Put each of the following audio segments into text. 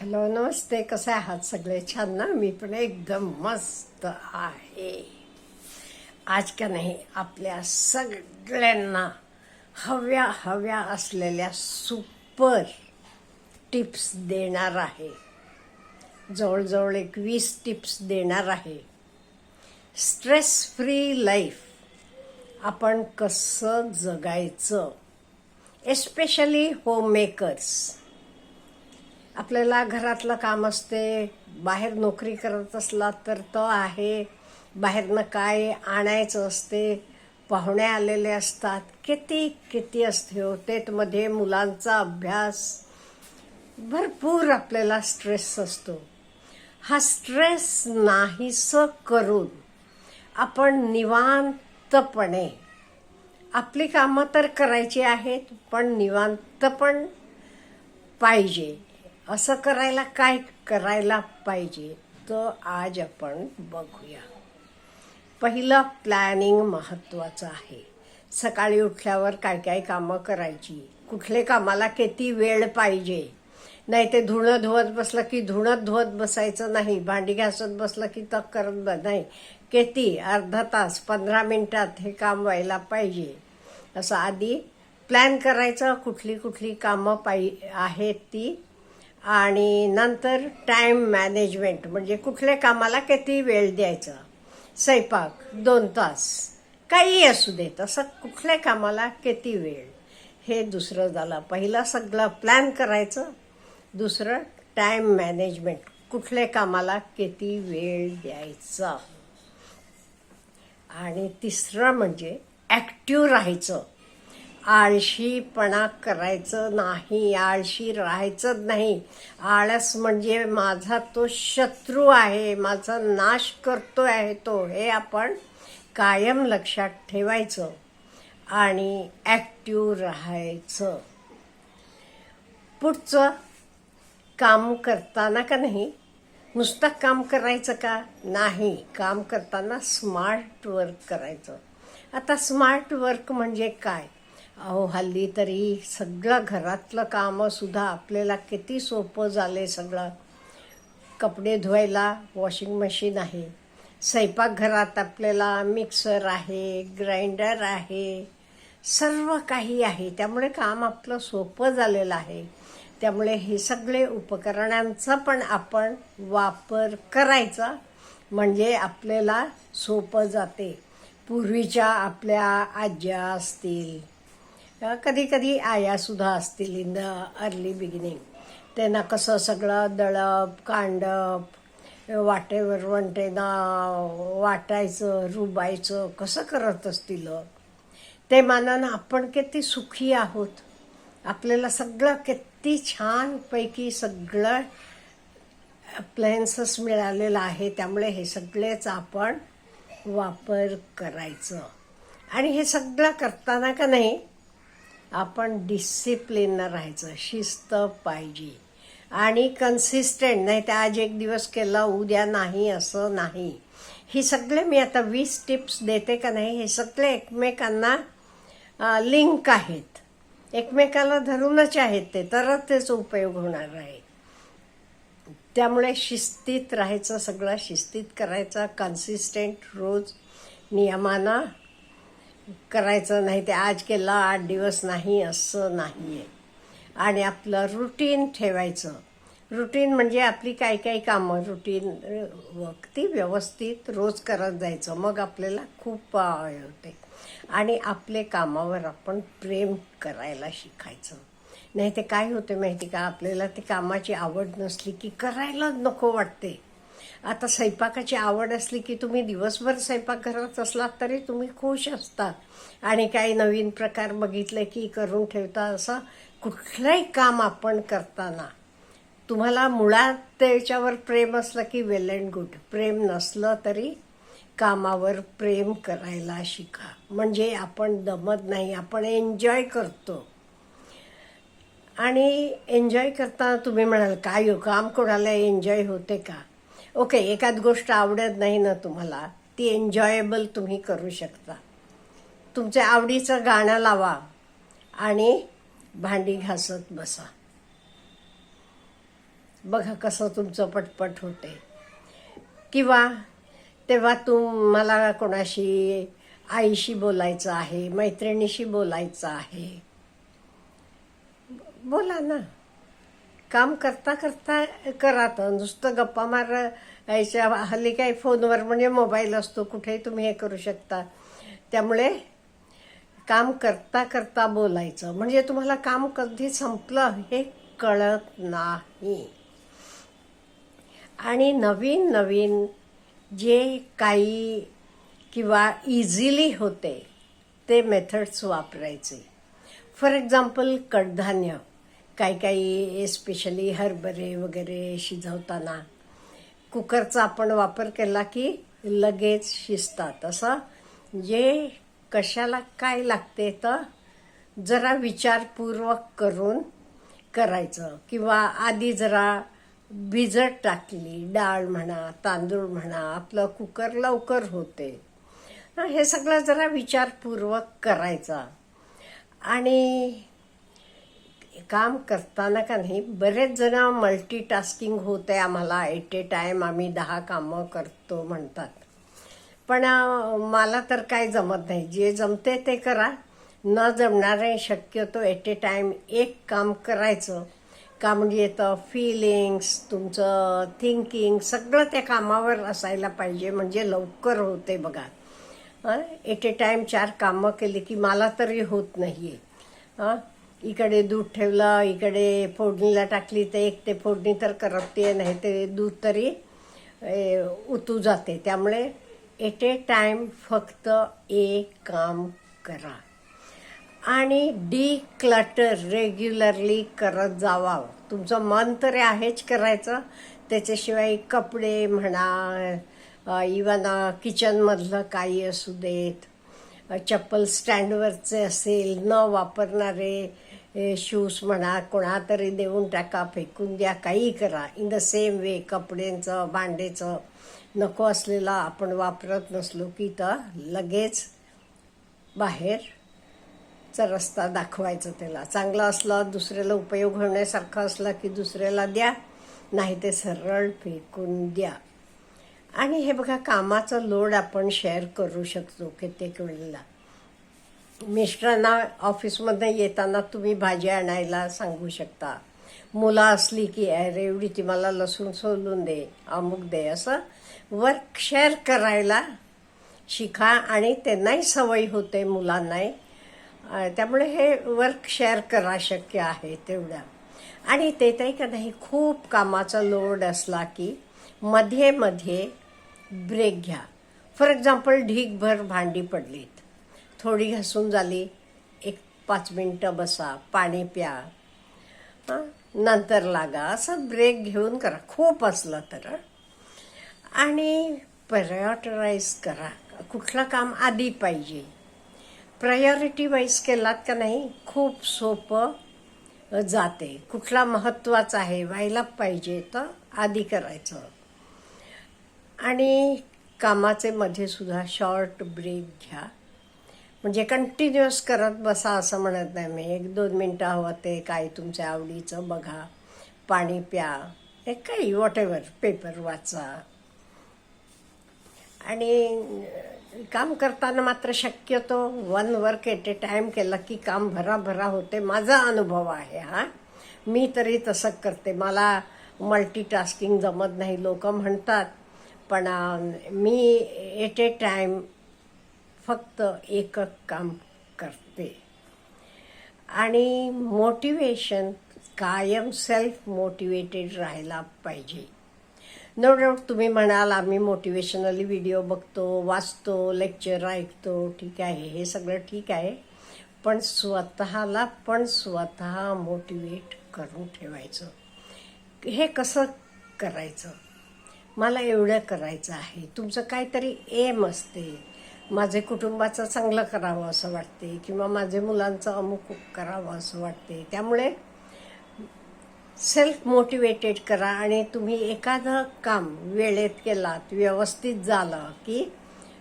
Hello नमस्ते कसे आहात सगळे छान ना मी पण एकदम मस्त आहे. आज का नाही आपल्या सगळ्यांना हव्या हव्या असलेल्या सुपर टिप्स देणार आहे. जवळजवळ एक वीस टिप्स देणार आहे. स्ट्रेस फ्री लाईफ आपण कसं जगायचं? एस्पेशली होममेकर्स आपल्याला घरातलं काम असते बाहेर नोकरी करत असला तर तो आहे. बाहेरनं काय आणायचं असते पाहुणे आलेले असतात. किती किती असते हो. टेटमध्ये मुलांचा अभ्यास. भरपूर आपल्याला स्ट्रेस असतो. हा स्ट्रेस नाहीसं करून आपण निवांतपणे आपली कामं तर करायची आहेत पण निवांत पण पाहिजे. असं करायला काय करायला पाहिजे? तर आज आपण बघूया. पहिलं प्लॅनिंग महत्त्वाचं आहे. सकाळी उठल्यावर काय काय कामं करायची? कुठले कामाला किती वेळ पाहिजे? नाही ते धुणं धुवत बसलं की धुणं धुवत बसायचं नाही. भांडी घासत बसलं की तक करत ब नाही. किती? अर्धा तास पंधरा मिनटात हे काम व्हायला पाहिजे. असं आधी प्लॅन करायचं. कुठली कुठली कामं पाहि आहेत ती? आणि नंतर टाईम मॅनेजमेंट म्हणजे कुठल्या कामाला किती वेळ द्यायचा? स्वयंपाक दोन तास काही असू देत असं कुठल्या कामाला किती वेळ? हे दुसरं झालं. पहिला सगळं प्लॅन करायचं. दुसरं टाईम मॅनेजमेंट कुठल्या कामाला किती वेळ द्यायचा? आणि तिसरं म्हणजे ॲक्टिव्ह राहायचं. आळशीपणा करायचं नाही आळशी राहायचं नाही. आळस म्हणजे माझा तो शत्रू आहे माझा नाश करतो आहे तो हे आपण कायम लक्षात ठेवायचं आणि ॲक्टिव राहायचं. पुढचं काम करताना का नाही? नुसतं काम करायचं का? नाही काम करताना स्मार्ट वर्क करायचं. आता स्मार्ट वर्क म्हणजे काय? अहो हल्ली तरी सगळं घरातलं कामं सुद्धा आपल्याला किती सोपं झाले सगळं. कपडे धुवायला वॉशिंग मशीन आहे. स्वयंपाकघरात आपल्याला मिक्सर आहे ग्राइंडर आहे. सर्व काही आहे. त्यामुळे काम आपलं सोपं झालेलं आहे. त्यामुळे हे सगळे उपकरणांचा पण आपण वापर करायचा. म्हणजे आपल्याला सोपं जाते. पूर्वीच्या आपल्या आज्या असतील कधी कधी आयासुद्धा असतील इन द अर्ली बिगिनिंग. त्यांना कसं सगळं दळप कांडप वाटेवर वंटेना वाटायचं रुबायचं कसं करत असतील हो? ते मानानं आपण किती सुखी आहोत. आपल्याला सगळं किती छानपैकी सगळं अप्लायन्सेस मिळालेलं आहे त्यामुळे हे सगळेच आपण वापर करायचं. आणि हे सगळं करताना का नाही आपण डिसिप्लिननं राहायचं शिस्त पाहिजे. आणि कन्सिस्टंट नाही तर आज एक दिवस केलं उद्या नाही असं नाही. ही सगळे मी आता वीस टिप्स देते का नाही हे सगळे एकमेकांना लिंक आहेत. एकमेकाला धरूनच आहेत ते तरच तेच उपयोग होणार आहे. त्यामुळे शिस्तीत राहायचं सगळं शिस्तीत करायचं कन्सिस्टंट रोज नियमानं करायचं नाही ते आज केलं आठ दिवस नाही असं नाही आहे आणि आपलं रुटीन ठेवायचं. रुटीन म्हणजे आपली काही काही कामं रुटीन ती व्यवस्थित रोज करत जायचं. मग आपल्याला खूप होते आणि आपले कामावर आपण प्रेम करायला शिकायचं. नाही ते काय होते माहिती का? आपल्याला ते कामाची आवड नसली की करायलाच नको वाटते. आता स्वयंपाकाची आवड असली की तुम्ही दिवसभर स्वयंपाक करत असलात तरी तुम्ही खुश असता आणि काही नवीन प्रकार बघितले की करून ठेवता असं कुठलंही काम आपण करताना. तुम्हाला मुळात त्याच्यावर प्रेम असलं की वेल अँड गुड प्रेम नसलं तरी कामावर प्रेम करायला शिका. म्हणजे आपण दमत नाही आपण एन्जॉय करतो. आणि एन्जॉय करताना तुम्ही म्हणाल काय हो काम कोणाला एन्जॉय होते का? ओके एखाद गोष्ट आवडत नाही ना तुम्हाला ती एन्जॉयबल तुम्ही करू शकता. तुमच्या आवडीचं गाणं लावा आणि भांडी घासत बसा. बघा कसं तुमचं पटपट होते. किंवा तेव्हा तुम्हाला कोणाशी आईशी बोलायचं आहे मैत्रिणीशी बोलायचं आहे. बोला ना. काम करता करता करा तर. नुसतं गप्पा मार यायच्या हल्ली काही फोनवर म्हणजे मोबाईल असतो कुठेही तुम्ही हे करू शकता. त्यामुळे काम करता करता बोलायचं. म्हणजे तुम्हाला काम कधी संपलं हे कळत नाही. आणि नवीन नवीन जे काही किंवा इझिली होते ते मेथड्स वापरायचे. फॉर एक्झाम्पल कडधान्य. काही काही एस्पेशली हरभरे वगैरे शिजवताना कुकरचा आपण वापर केला की लगेच शिजतात. असं जे कशाला काय लागते तर जरा विचारपूर्वक करून करायचं. किंवा आधी जरा भिजत टाकली डाळ म्हणा तांदूळ म्हणा आपलं कुकर लवकर होते. हे सगळं जरा विचारपूर्वक करायचा. आणि काम करताना का नाही बरेच जण मल्टीटास्किंग होते आम्हाला. एट ए टाईम आम्ही दहा कामं करतो म्हणतात. पण मला तर काय जमत नाही. जे जमते ते करा. न जमणारे शक्यतो एट ए टाईम एक काम करायचं. का म्हणजे येतं फिलिंग्स तुमचं थिंकिंग सगळं त्या कामावर असायला पाहिजे. म्हणजे लवकर होते बघा. एट ए टाईम चार कामं केली की मला तरी होत नाही आहे इकडे दूध ठेवलं इकडे फोडणीला टाकली तर एक ते फोडणी तर करपते नाही ते दूध तरी उतू जाते. त्यामुळे एट ए टाईम फक्त एक काम करा. आणि डी क्लटर रेग्युलरली करत जावा. तुमचं मन तरी आहेच करायचं. त्याच्याशिवाय कपडे म्हणा इवन किचनमधलं काही असू देत चप्पल स्टँडवरचे असेल न वापरणारे शूज म्हणा कोणातरी देऊन टाका फेकून द्या काही करा इन द सेम वे कपड्यांचं भांडेचं नको असलेला आपण वापरत नसलो की तर लगेच बाहेरचा रस्ता दाखवायचा त्याला चांगला असला दुसऱ्याला उपयोग होण्यासारखा असला की दुसऱ्याला द्या नाही ते सरळ फेकून द्या आणि हे बघा कामाचा लोड आपण शेअर करू शकतो कित्येक वेळेला मिस्टरांना ऑफिसमध्ये येताना तुम्ही भाजी आणायला सांगू शकता. मुलं असली की अरे एवढी ती मला लसूण सोलून दे अमुक दे असं वर्क शेअर करायला शिका आणि त्यांनाही सवय होते मुलांनाही. त्यामुळे हे वर्क शेअर करा शक्य आहे तेवढ्या. आणि ते तरी का नाही खूप कामाचा लोड असला की मध्ये मध्ये ब्रेक घ्या. फॉर एक्झाम्पल ढीकभर भांडी पडलीत. थोडी घासून झाली. एक पाच मिनटं बसा पाणी प्या. हां नंतर लागा. असं ब्रेक घेऊन करा. खूप असलं तर. आणि प्रायोरिटाईज करा. कुठलं काम आधी पाहिजे. प्रायोरिटी वाईज केलात का नाही? खूप सोपं जाते. कुठला महत्त्वाचा आहे व्हायला पाहिजे तर आधी करायचं. आणि कामाचे मध्ये सुद्धा शॉर्ट ब्रेक घ्या. म्हणजे कंटिन्युअस करत बसा असं म्हणत नाही मी. एक दोन मिनटं हवं ते काय तुमच्या आवडीचं बघा पाणी प्या हे काही वॉट एव्हर पेपर वाचा. आणि काम करताना मात्र शक्यतो one work at a time केलं की काम भराभरा होते. माझा अनुभव आहे हा. मी तरी तसं करते. मला मल्टीटास्किंग जमत नाही लोक म्हणतात. पण मी एट ए टाईम फक्त एकच काम करते. आणि मोटिवेशन कायम सेल्फ मोटिवेटेड राहायला पाहिजे. नो डाऊट तुम्ही म्हणाल आम्ही मोटिवेशनली व्हिडिओ बघतो वाचतो लेक्चर ऐकतो. ठीक आहे हे सगळं ठीक आहे. पण स्वतःला पण स्वतः मोटिवेट करून ठेवायचं. हे कसं करायचं? मला एवढं करायचं आहे. तुमचं काहीतरी एम असते. माझे कुटुंबाचं चांगलं करावं असं वाटते किंवा माझे मुलांचं अमुक करावं असं वाटते. त्यामुळे सेल्फ मोटिवेटेड करा आणि तुम्ही एखादं काम वेळेत केलात व्यवस्थित झालं की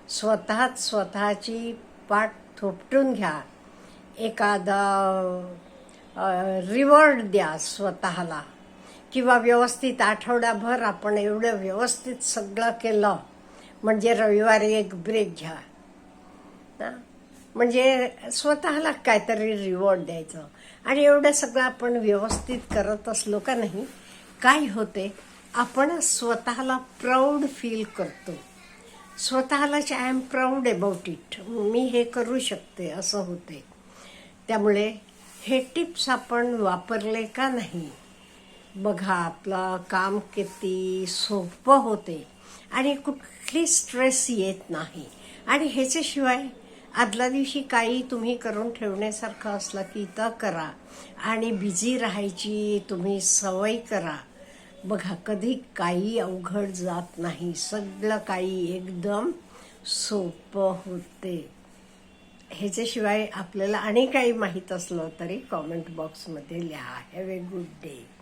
स्वतःच स्वतःची पाठ थोपटून घ्या. एखादा रिवॉर्ड द्या स्वतःला. किंवा व्यवस्थित आठवड्याभर आपण एवढं व्यवस्थित सगळं केलं म्हणजे रविवारी एक ब्रेक घ्या. ना? म्हणजे स्वतःला काहीतरी रिवॉर्ड द्यायचं. आणि एवढं सगळं आपण व्यवस्थित करत असलो का नाही काय होते आपण स्वतःला प्राऊड फील करतो. स्वतःलाच I am proud about it मी हे करू शकते असं होते. त्यामुळे हे टिप्स आपण वापरले का नाही बघा आपलं काम किती सोपं होते. आणि कुठली स्ट्रेस येत नाही. आणि ह्याच्याशिवाय आदल्या दिवशी काही तुम्ही करून ठेवण्यासारखं असलं की इथं करा. आणि बिझी राहायची तुम्ही सवय करा. बघा कधी काही अवघड जात नाही. सगळं काही एकदम सोपं होते. ह्याच्याशिवाय आपल्याला आणि काही माहीत असलं तरी कॉमेंट बॉक्समध्ये लिहा. Have a good day